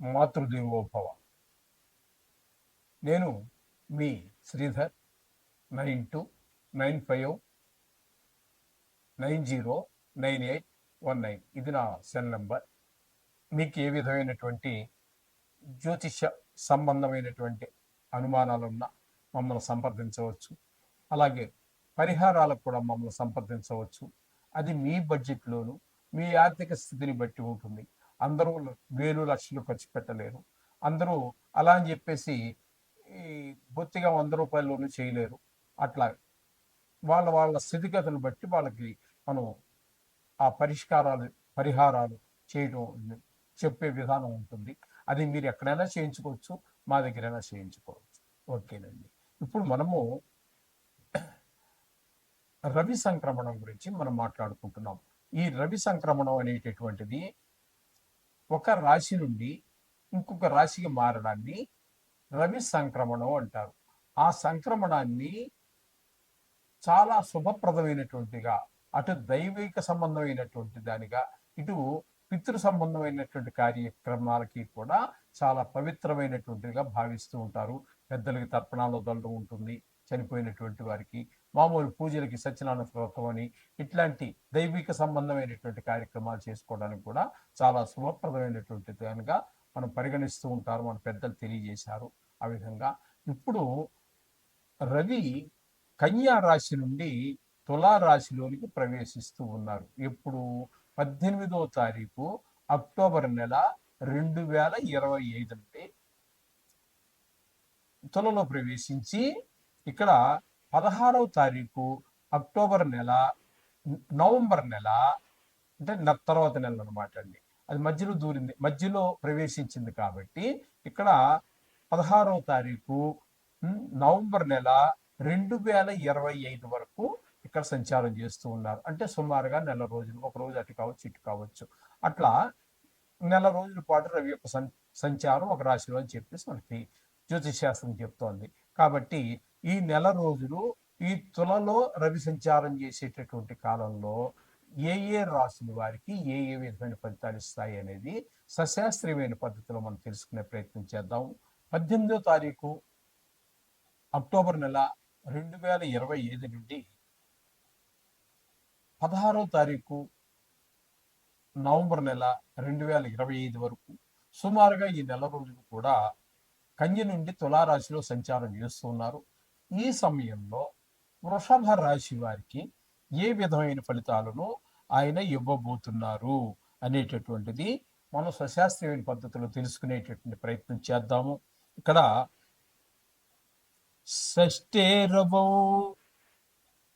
మాతృదేవోభవ. నేను మీ Sridhar nine two nine five nine zero nine eight one nine. ఇది నా cell number. మీకు ఏ విధమైనటువంటి జ్యోతిష సంబంధమైనటువంటి అనుమానాలున్నా మమ్మల్ని సంప్రదించవచ్చు. అలాగే పరిహారాలకు కూడా మమ్మల్ని సంప్రదించవచ్చు. అది మీ బడ్జెట్లోను మీ ఆర్థిక స్థితిని బట్టి ఉంటుంది. అందరూ వేలు లక్షలు ఖర్చు పెట్టలేరు. అందరూ అలా అని చెప్పేసి ఈ బొత్తిగా వంద రూపాయల్లోనూ చేయలేరు. అట్లా వాళ్ళ వాళ్ళ స్థితిగతులను బట్టి వాళ్ళకి మనం ఆ పరిష్కారాలు పరిహారాలు చేయడం చెప్పే విధానం ఉంటుంది. అది మీరు ఎక్కడైనా చేయించుకోవచ్చు మా దగ్గరైనా చేయించుకోవచ్చు. ఓకేనండి. ఇప్పుడు మనము రవి సంక్రమణం గురించి మనం మాట్లాడుకుంటున్నాం. ఈ రవి సంక్రమణం అనేటటువంటిది ఒక రాశి నుండి ఇంకొక రాశికి మారడాన్ని రవి సంక్రమణం అంటారు. ఆ సంక్రమణాన్ని చాలా శుభప్రదమైనటువంటిగా అటు దైవిక సంబంధమైనటువంటి దానిగా ఇటు పితృ సంబంధమైనటువంటి కార్యక్రమాలకి కూడా చాలా పవిత్రమైనటువంటిగా భావిస్తూ ఉంటారు. పెద్దలకి తర్పణాలు దొరడం ఉంటుంది. చనిపోయినటువంటి వారికి మామూలు పూజలకి సత్యనారాయణ వ్రతం అని ఇట్లాంటి దైవిక సంబంధమైనటువంటి కార్యక్రమాలు చేసుకోవడానికి కూడా చాలా శుభప్రదమైనటువంటి దానిగా మనం పరిగణిస్తూ ఉంటారు మన పెద్దలు తెలియజేశారు. ఆ విధంగా ఇప్పుడు రవి కన్యా రాశి నుండి తులా రాశిలోనికి ప్రవేశిస్తూ ఉన్నారు. ఇప్పుడు పద్దెనిమిదో తారీఖు అక్టోబర్ నెల రెండు వేల ఇరవై ఐదు నుండి తులలో ప్రవేశించి ఇక్కడ పదహారవ తారీఖు అక్టోబర్ నెల నవంబర్ నెల అంటే తర్వాత నెల అనమాట అండి. అది మధ్యలో దూరింది మధ్యలో ప్రవేశించింది కాబట్టి ఇక్కడ పదహారవ తారీఖు నవంబర్ నెల రెండు వేల ఇరవై ఐదు వరకు ఇక్కడ సంచారం చేస్తూ ఉన్నారు. అంటే సుమారుగా నెల రోజులు ఒక రోజు అటు కావచ్చు ఇటు కావచ్చు. అట్లా నెల రోజుల పాటు రవి యొక్క సంచారం ఒక రాశిలో అని చెప్పేసి మనకి జ్యోతిష్ శాస్త్రం చెప్తోంది. కాబట్టి ఈ నెల రోజులు ఈ తులలో రవి సంచారం చేసేటటువంటి కాలంలో ఏ ఏ రాశుల వారికి ఏ ఏ విధమైన ఫలితాలు ఇస్తాయి అనేది సశాస్త్రీయమైన పద్ధతిలో మనం తెలుసుకునే ప్రయత్నం చేద్దాం. పద్దెనిమిదో తారీఖు అక్టోబర్ నెల రెండు వేల ఇరవై ఐదు నుండి పదహారో తారీఖు నవంబర్ నెల రెండు వేల ఇరవై ఐదు వరకు. సుమారుగా ఈ నెల రోజులు కూడా కన్య నుండి తులారాశిలో సంచారం చేస్తున్నారు. ఈ సమయంలో వృషభ రాశి వారికి ఏ విధమైన ఫలితాలను ఆయన ఇవ్వబోతున్నారు అనేటటువంటిది మనం సశాస్త్రీయమైన పద్ధతిలో తెలుసుకునేటటువంటి ప్రయత్నం చేద్దాము. ఇక్కడ షష్టేరభౌ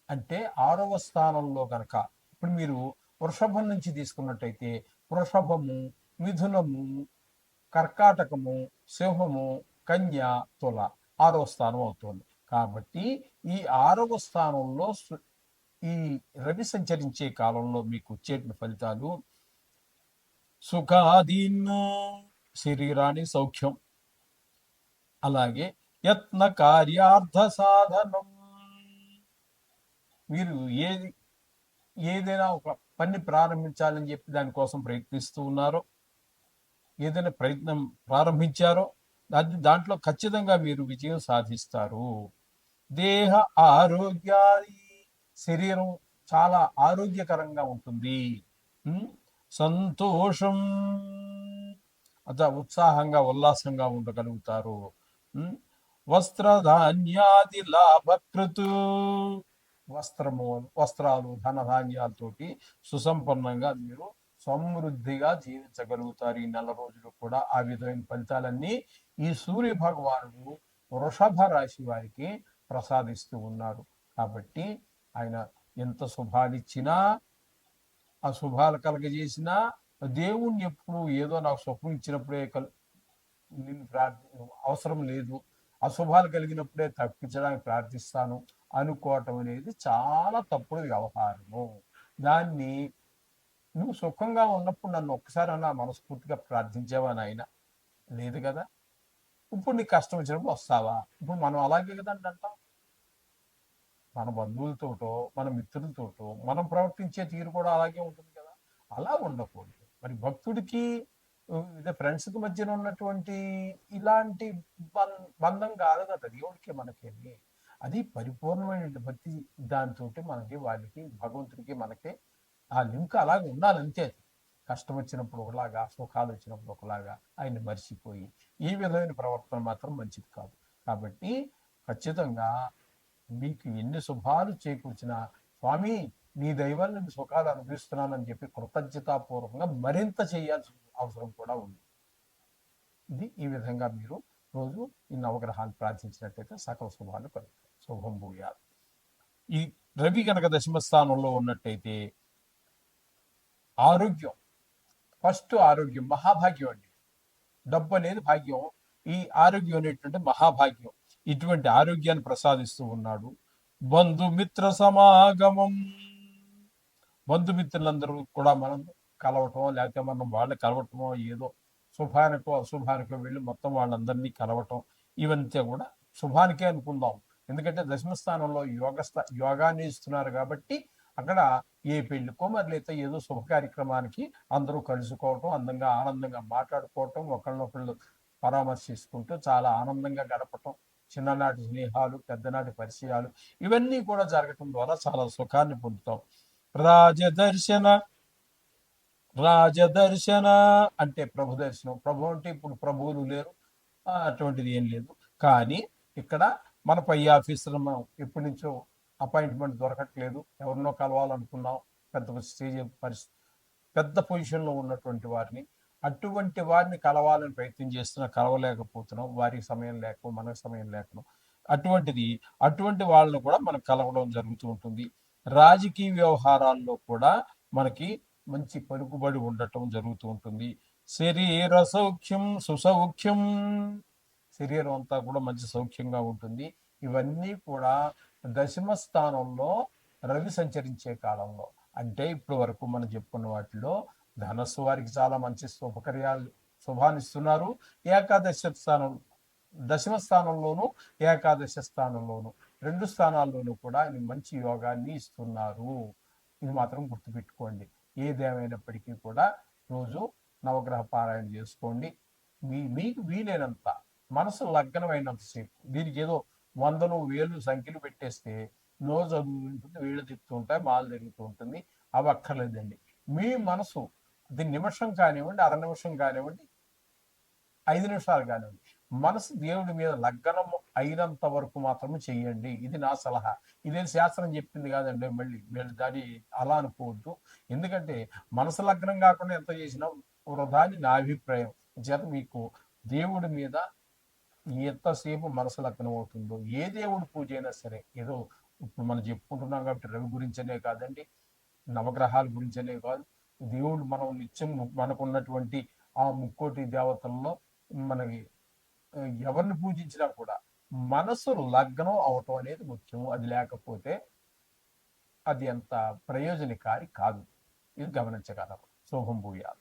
అంటే ఆరవ స్థానంలో కనుక ఇప్పుడు మీరు వృషభం నుంచి తీసుకున్నట్టయితే వృషభము మిథునము కర్కాటకము సింహము కన్య తుల ఆరవ స్థానం అవుతుంది. కాబట్టి ఈ ఆరవ స్థానంలో సు- ఈ రవి సంచరించే కాలంలో మీకు వచ్చే ఫలితాలు. సుఖాదీన్ శరీరాన్ని సౌఖ్యం. అలాగే యత్న కార్యార్థ సాధనం. మీరు ఏది ఏదైనా ఒక పని ప్రారంభించాలని చెప్పి దానికోసం ప్రయత్నిస్తూ ఉన్నారో ఏదైనా ప్రయత్నం ప్రారంభించారో దాంట్లో ఖచ్చితంగా మీరు విజయం సాధిస్తారు. దేహ ఆరోగ్యాది శరీరం చాలా ఆరోగ్యకరంగా ఉంటుంది. సంతోషం. అత ఉత్సాహంగా ఉల్లాసంగా ఉండగలుగుతారు. ఉమ్, వస్త్రధాన్యాది లాభకృతు. వస్త్రము వస్త్రాలు ధనధాన్యాలతోటి సుసంపన్నంగా మీరు సమృద్ధిగా జీవించగలుగుతారు. ఈ నెల రోజులు కూడా ఆ విధమైన ఫలితాలన్నీ ఈ సూర్య భగవానుడు వృషభ రాశి వారికి ప్రసాదిస్తూ ఉన్నారు. కాబట్టి ఆయన ఎంత శుభాలు ఇచ్చినా ఆ శుభాలు కలగజేసినా దేవుణ్ణి ఎప్పుడు ఏదో నాకు సుఖం ఇచ్చినప్పుడే కల్ నిన్ను ప్రార్థి అవసరం లేదు. అశుభాలు కలిగినప్పుడే తప్పించడానికి ప్రార్థిస్తాను అనుకోవటం అనేది చాలా తప్పుడు వ్యవహారము. దాన్ని నువ్వు సుఖంగా ఉన్నప్పుడు నన్ను ఒక్కసారి అన్న మనస్ఫూర్తిగా ప్రార్థించావా నాయన? లేదు కదా. ఇప్పుడు నీకు కష్టం వచ్చినప్పుడు వస్తావా? ఇప్పుడు మనం అలాగే కదండి అంటాం. మన బంధువులతోటో మన మిత్రులతోటో మనం ప్రవర్తించే తీరు కూడా అలాగే ఉంటుంది కదా? అలా ఉండకూడదు. మరి భక్తుడికి ఇదే ఫ్రెండ్స్కి మధ్యన ఉన్నటువంటి ఇలాంటి బం- బంధం కాదు కదా? దేవుడికి మనకేమి? అది పరిపూర్ణమైన భక్తి దాంతో మనకి వాళ్ళకి భగవంతుడికి మనకి ఆ లింక్ అలాగే ఉండాలి అంతే కష్టం వచ్చినప్పుడు ఒకలాగా సుఖాలు వచ్చినప్పుడు ఒకలాగా ఆయన మర్చిపోయి ఈ విధమైన ప్రవర్తన మాత్రం మంచిది కాదు. కాబట్టి ఖచ్చితంగా మీకు ఎన్ని శుభాలు చేకూర్చినా స్వామి నీ దైవాన్ని నేను సుఖాలు అనుభవిస్తున్నానని చెప్పి కృతజ్ఞతాపూర్వకంగా మరింత చేయాల్సిన అవసరం కూడా ఉంది. ఇది ఈ విధంగా మీరు రోజు ఈ నవగ్రహాన్ని ప్రార్థించినట్లయితే సకల శుభాలు కలుగుతాయి. శుభం భూయాలు ఈ రవి కనుక దశమ స్థానంలో ఉన్నట్టయితే ఆరోగ్యం ఫస్ట్ ఆరోగ్యం మహాభాగ్యం అండి. డబ్బు అనేది భాగ్యం. ఈ ఆరోగ్యం అనేటువంటి మహాభాగ్యం. ఇటువంటి ఆరోగ్యాన్ని ప్రసాదిస్తూ ఉన్నాడు. బంధుమిత్ర సమాగమం. బంధుమిత్రులందరూ కూడా మనం కలవటం లేకపోతే మనం వాళ్ళని కలవటమో ఏదో శుభానికో అశుభానికో వెళ్ళి మొత్తం వాళ్ళందరినీ కలవటం ఇవంతా కూడా శుభానికే అనుకుందాం. ఎందుకంటే దశమ స్థానంలో యోగ స్థా యోగాన్ని ఇస్తున్నారు కాబట్టి అక్కడ ఏ పెళ్ళికో మరి లేదా ఏదో శుభ కార్యక్రమానికి అందరూ కలుసుకోవటం అందంగా ఆనందంగా మాట్లాడుకోవటం ఒకళ్ళనొకళ్ళు పరామర్శించుకుంటూ చాలా ఆనందంగా గడపటం చిన్ననాటి స్నేహాలు పెద్దనాటి పరిచయాలు ఇవన్నీ కూడా జరగటం ద్వారా చాలా సుఖాన్ని పొందుతాం. రాజదర్శన రాజదర్శన అంటే ప్రభు దర్శనం. ప్రభు అంటే ఇప్పుడు ప్రభువులు లేరు. అటువంటిది ఏం లేదు. కానీ ఇక్కడ మన పై ఆఫీసులో మనం ఎప్పటి నుంచో అపాయింట్మెంట్ దొరకట్లేదు. ఎవరినో కలవాలనుకున్నాం. పెద్ద స్టేజ్ పరిస్థితి పెద్ద పొజిషన్లో ఉన్నటువంటి వారిని అటువంటి వారిని కలవాలని ప్రయత్నం చేస్తున్నా కలవలేకపోతున్నాం. వారికి సమయం లేక మనకు సమయం లేకుండా అటువంటిది అటువంటి వాళ్ళను కూడా మనం కలవడం జరుగుతూ ఉంటుంది. రాజకీయ వ్యవహారాల్లో కూడా మనకి మంచి పలుకుబడి ఉండటం జరుగుతూ ఉంటుంది. శరీర సౌఖ్యం సుసౌఖ్యం శరీరం అంతా కూడా మంచి సౌఖ్యంగా ఉంటుంది. ఇవన్నీ కూడా దశమ స్థానంలో రవి సంచరించే కాలంలో. అంటే ఇప్పటి వరకు మనం చెప్పుకున్న వాటిలో ధనస్సు వారికి చాలా మంచి శుభకర్యాలు శుభాన్నిస్తున్నారు. ఏకాదశ స్థానం దశమ స్థానంలోను ఏకాదశ స్థానంలోను రెండు స్థానాల్లోనూ కూడా ఆయన మంచి యోగాన్ని ఇస్తున్నారు. ఇది మాత్రం గుర్తుపెట్టుకోండి. ఏదేమైనప్పటికీ కూడా రోజు నవగ్రహ పారాయణ చేసుకోండి. మీ మీకు వీలైనంత మనసు లగ్నమైనంతసేపు దీనికి ఏదో వందలు వేలు సంఖ్యలు పెట్టేస్తే నో చదువు ఉంటుంది వీళ్ళు తిప్పుతూ ఉంటాయి మాలు తిరుగుతూ ఉంటుంది అవి అక్కర్లేదండి మీ మనసు దీని నిమిషం కానివ్వండి అర నిమిషం కానివ్వండి ఐదు నిమిషాలు కానివ్వండి. మనసు దేవుడి మీద లగ్నం అయినంత వరకు మాత్రమే చెయ్యండి ఇది నా సలహా. ఇదే శాస్త్రం చెప్పింది కాదండి మళ్ళీ. మీరు దాన్ని అలా అనుకోవద్దు. ఎందుకంటే మనసు లగ్నం కాకుండా ఎంత చేసినా వృధా అని నా అభిప్రాయం. చేత మీకు దేవుడి మీద ఎంతసేపు మనసు లగ్నం అవుతుందో ఏ దేవుడి పూజ అయినా సరే ఏదో ఇప్పుడు మనం చెప్పుకుంటున్నాం కాబట్టి రవి గురించనే కాదండి నవగ్రహాల గురించనే కాదు దేవుడు మనం నిత్యం మనకు ఉన్నటువంటి ఆ ముక్కోటి దేవతల్లో మనకి ఎవరిని పూజించినా కూడా మనసు లగ్నం అవటం అనేది ముఖ్యం. అది లేకపోతే అది అంత ప్రయోజనకారి కాదు. ఇది గమనించగలం. శుభం భూయాలు